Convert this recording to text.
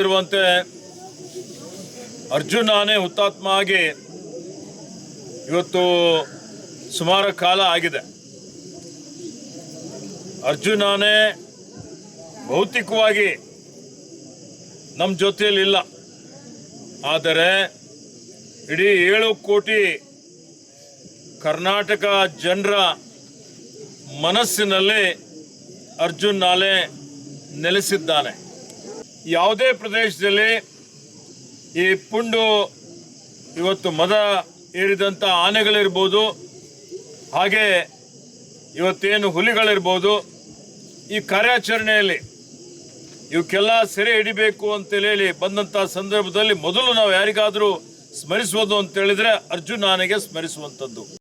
ಇರುವಂತೆ ಅರ್ಜುನ್ ಆನೆ ಹುತಾತ್ಮ ಆಗಿ ಇವತ್ತು ಸುಮಾರು ಕಾಲ ಆಗಿದೆ. ಅರ್ಜುನ್ ಆನೆ ಭೌತಿಕವಾಗಿ ನಮ್ಮ ಜೊತೆಯಲ್ಲಿ ಇಲ್ಲ ಆದರೆ ಇಡೀ ಏಳು ಕೋಟಿ ಕರ್ನಾಟಕ ಜನರ ಮನಸ್ಸಿನಲ್ಲಿ ಅರ್ಜುನ್ ನಾಲೆ ನೆಲೆಸಿದ್ದಾನೆ. ಯಾವುದೇ ಪ್ರದೇಶದಲ್ಲಿ ಈ ಪುಂಡು ಇವತ್ತು ಮದ ಏರಿದಂಥ ಆನೆಗಳಿರ್ಬೋದು, ಹಾಗೆ ಇವತ್ತೇನು ಹುಲಿಗಳಿರ್ಬೋದು, ಈ ಕಾರ್ಯಾಚರಣೆಯಲ್ಲಿ ಇವಕ್ಕೆಲ್ಲ ಸೆರೆ ಹಿಡಿಬೇಕು ಅಂತ ಹೇಳಿ ಬಂದಂಥ ಸಂದರ್ಭದಲ್ಲಿ ಮೊದಲು ನಾವು ಯಾರಿಗಾದರೂ ಸ್ಮರಿಸುವುದು ಅಂತ ಹೇಳಿದ್ರೆ ಅರ್ಜುನ್ ಆನೆಗೆ ಸ್ಮರಿಸುವಂಥದ್ದು.